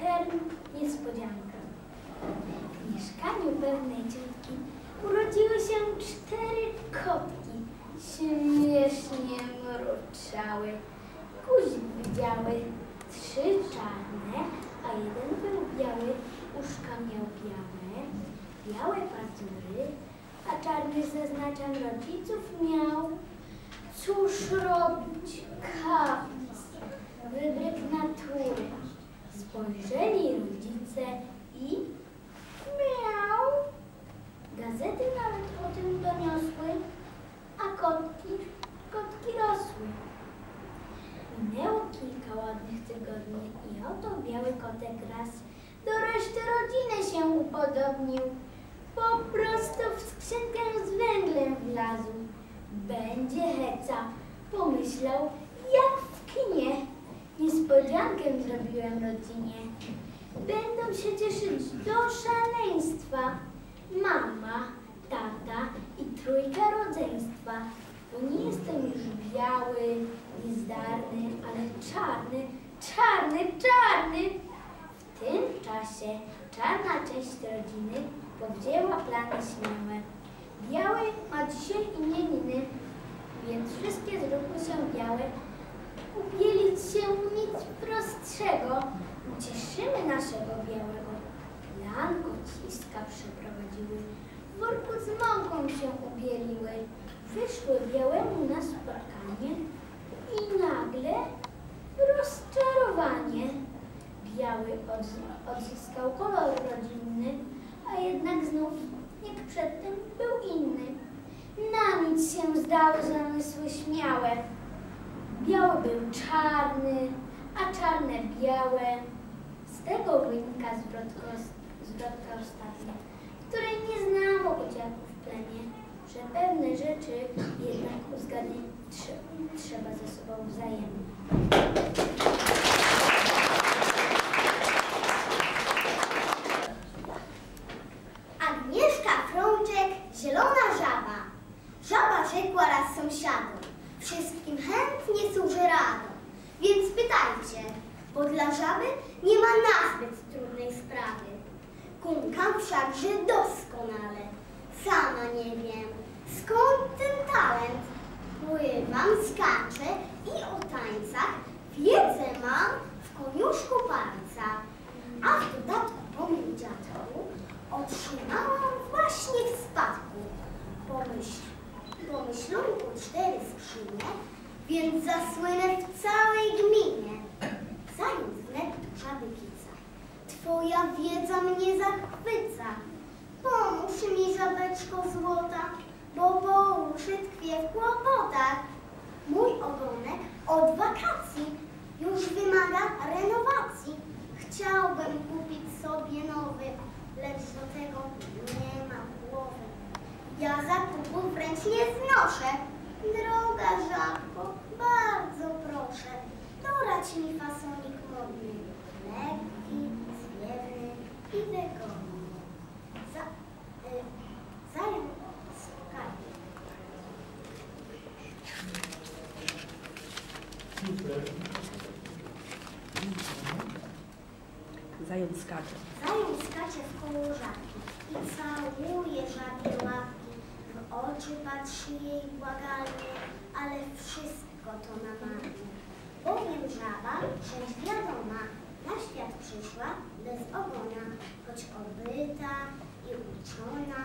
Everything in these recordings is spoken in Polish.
Kern niespodzianka. W mieszkaniu pewnej ciotki urodziły się cztery kotki. Śmiesznie mruczały. Guzik widziały trzy czarne, a jeden był biały. Uszka miał białe, białe pazury, a czarny zaznaczam rodziców miał. Cóż robić? Kaps, wybryk natury. Spojrzeli rodzice i miał. Gazety nawet o tym doniosły, a kotki, kotki rosły. Minęło kilka ładnych tygodni i oto biały kotek raz do reszty rodziny się upodobnił. Po prostu w skrzynkę z węglem wlazł. Będzie heca, pomyślał, jak w kinie. Niespodziankę zrobiłem rodzinie. Będą się cieszyć do szaleństwa. Mama, tata i trójka rodzeństwa. Bo nie jestem już biały, niezdarny, ale czarny, czarny, czarny. W tym czasie czarna część rodziny powzięła plany śmiałe. Biały ma dzisiaj imieniny, więc wszystkie zróbmy się białe. Ubielić się nic prostszego. Ucieszymy naszego białego. Lanko ciska przeprowadziły. W worku z mąką się ubieliły. Wyszły białemu na spotkanie i nagle rozczarowanie. Biały odz- odzyskał kolor rodzinny, a jednak znów, jak przedtem, był inny. Na nic się zdały zamysły śmiałe. Biały był czarny, a czarne białe. Z tego wynika zwrotka ostatnia, której nie znam o kociaku w plemię, że pewne rzeczy jednak uzgadniać trze- trzeba ze sobą wzajemnie. Zielona żaba. Żaba rzekła raz sąsiadom, wszystkim chętnie służy radą. Więc pytajcie, bo dla żaby nie ma nazbyt trudnej sprawy. Kumkam wszakże doskonale, sama nie wiem, skąd ten talent. Pływam, skaczę i o tańcach wiedzę mam w koniuszku palca. A w dodatku po dziadku otrzymałam właśnie w. Pomyśl, pomyślunku cztery skrzynie, więc zasłynę w całej gminie. Zając wnet do żaby kica. Twoja wiedza mnie zachwyca. Pomóż mi, żabeczko złota, nie znoszę. Droga żabko, bardzo proszę, dorać mi fasonik modny, lekki, zwiewny i wygodny. Za, y, zając skarb. Zając skacze. Zając skacze w koło żabki i całuje żabie łapki. Oczy patrzy jej błagalnie, ale wszystko to na marnie. Bowiem żaba, rzecz wiadoma, na świat przyszła bez ogona, choć obyta i uczona,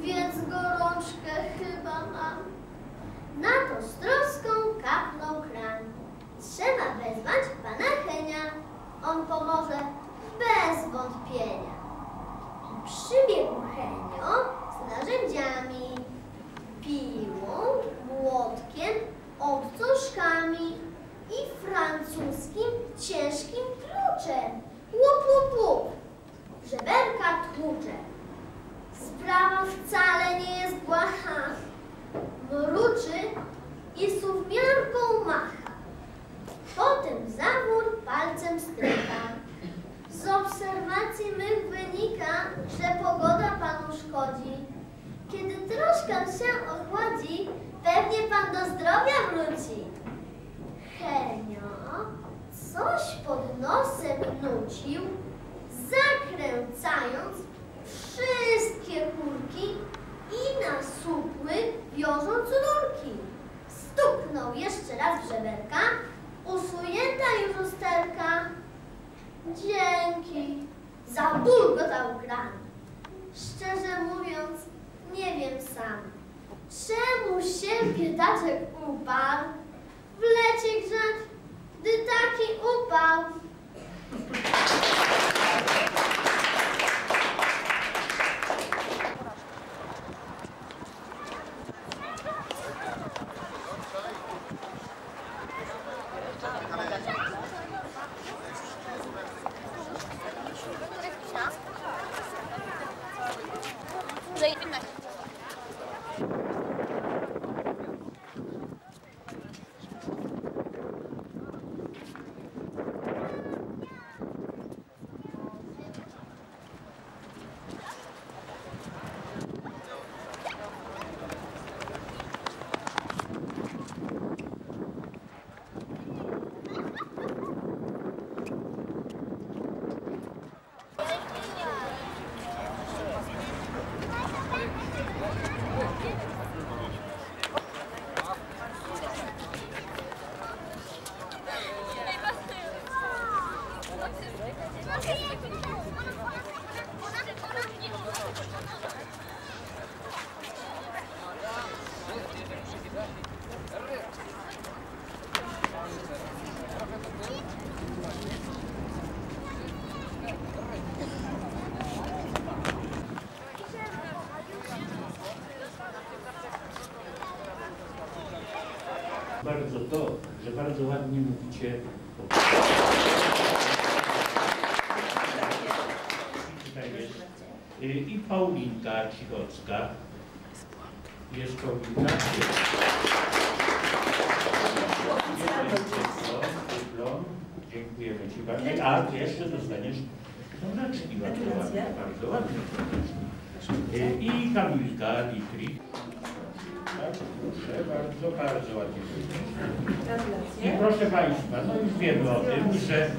więc gorączkę chyba mam. Na to z troską kapnął kran. Trzeba wezwać pana Henia. On pomoże bez wątpienia. I przybiegł Henio Mruczy i suwmiarką macha. Potem zawór palcem stryka. Z obserwacji mych wynika, że pogoda panu szkodzi. Kiedy troszkę się ochładzi, pewnie pan do zdrowia wróci. Henio coś pod nosem nucił, zakręcając wszystkie kurki i nasupły wiążąc rurki. Stuknął jeszcze raz w żeberka, usunięta już usterka. Dzięki, zabulgotał kran. Szczerze mówiąc, nie wiem sam, czemu się biedaczek uparł w lecie grzać, gdy taki upał. Bardzo to, że bardzo ładnie mówicie o... Tutaj jest y, i Paulinka Cichocka. Jest Paulinka. Dyplom. Dziękujemy Ci bardzo. A jeszcze dostaniesz książeczki bardzo ładnie, bardzo ładnie. Y, I Kamilka Litri. Tak, proszę, bardzo, bardzo ładnie. I proszę Państwa, no już wiemy o tym, że